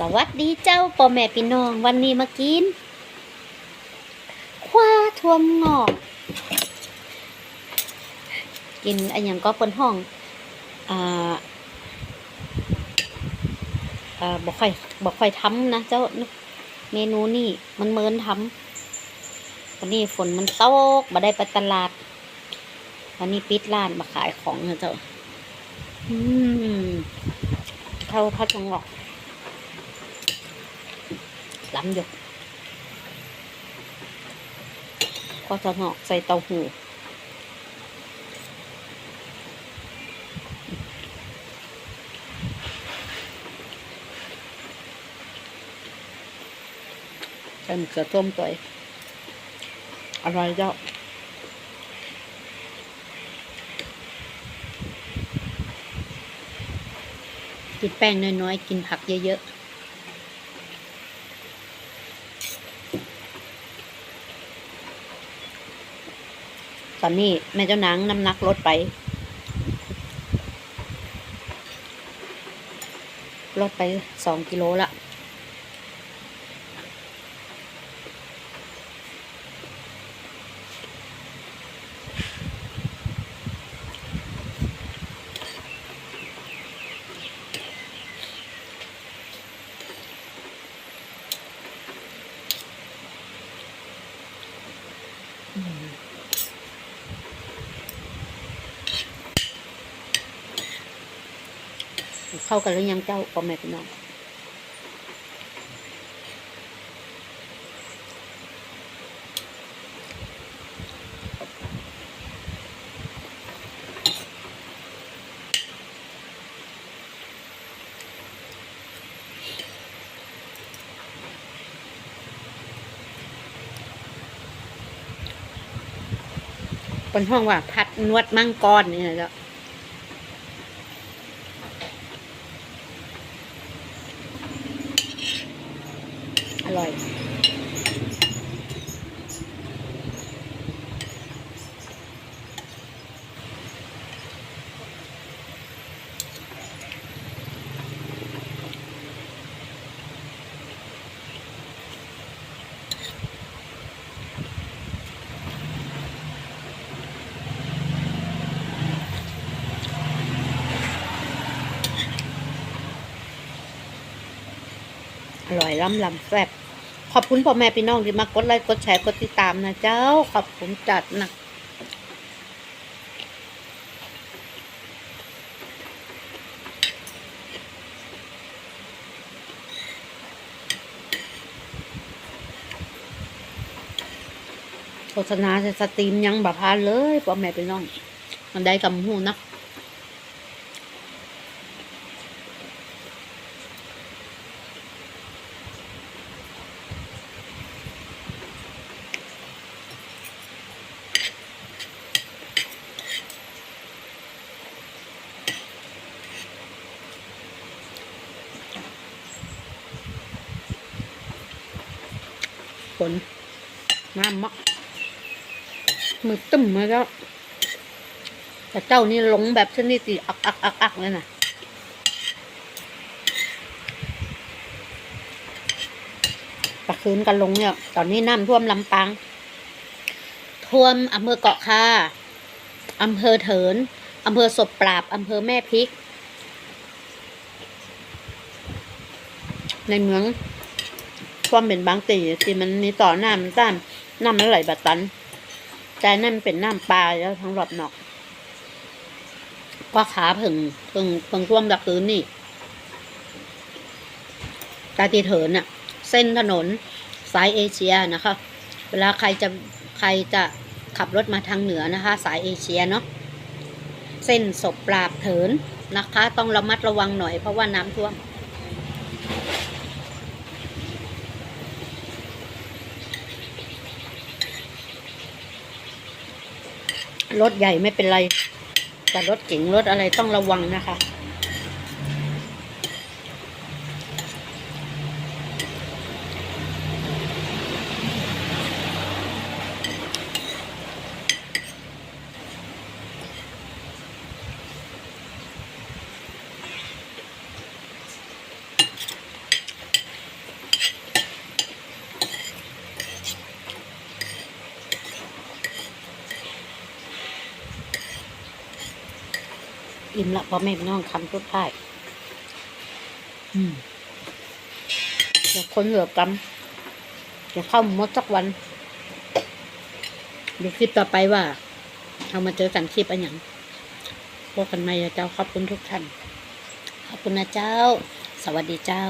สวัสดีเจ้าพ่อแม่พี่น้องวันนี้มากิน คว้าทวมงอก กินอันอย่างก็เปิ้นห้อง อ่า อ่าบอกค่อยบอกค่อยทำนะเจ้าเมนูนี่มันเมินทำวันนี้ฝนมันตกมาได้ไปตลาด วันนี้ปิดร้านมาขายของนะเจ้า อืมเข้าพัดงอก ล้ำอยู่ก็จะเหงาะใส่เต้าหู้ใส่มะเขือส้มตัวเองอร่อยเจ้ากินแป้งน้อยๆ กินผักเยอะๆ อนนี้แม่เจ้านางน้ำหนักลดไป ลดไปสองกิโลละ เข้ากันหรือยังเจ้าพ่อแม่พี่น้องเป็นห้องว่า พัดนวดมังกรนี่นะเจ้าอร่อยอร่อยล้ำ ลำแซ่บ ขอบคุณพ่อแม่พี่น้องที่มากดไลค์กดแชร์กดติดตามนะเจ้า ขอบคุณจัดนะโฆษณาจะสตรีมยังบะพานเลยพ่อแม่พี่น้อง มันได้กำหูนะ ฝนน้ำมะมือตึ้มมาแล้วแต่เจ้านี่หลงแบบชนิดที่อักอักอักอักเลยนะตะคืนกันลงเนี่ย ตอนนี้น้ำท่วมลำปางท่วมอำเภอเกาะคาอำเภอเถินอำเภอศพปราบอำเภอแม่พริก ในเมือง ความเป็นบางตีที่มันมีต่อน้ำมันต้านน้ำมันไหลบัดตันแต่นั่นเป็นน้ำปลาแล้วทั้งรอบนอกก็ขาเผึ่งผึ่งผึ่งท่วมดักคืนนี่ตาตีเถินอะเส้นถนนสายเอเชียนะคะ เวลาใครจะใครจะขับรถมาทางเหนือนะคะ สายเอเชียเนาะเส้นศพปราบเถินนะคะ ต้องระมัดระวังหน่อยเพราะว่าน้ำท่วม รถใหญ่ไม่เป็นไร แต่รถเก๋งรถอะไรต้องระวังนะคะ อิ่มละพ่อแม่พี่น้องคำสุดท้ายอืมเดี๋ยวคนเหลือกำจะเข้าหมดสักวัน ดูคลิปต่อไปว่าเรามาเจอกันคลิปอันอย่างพบกันใหม่เจ้าขอบคุณทุกท่าน ขอบคุณนะเจ้า สวัสดีเจ้า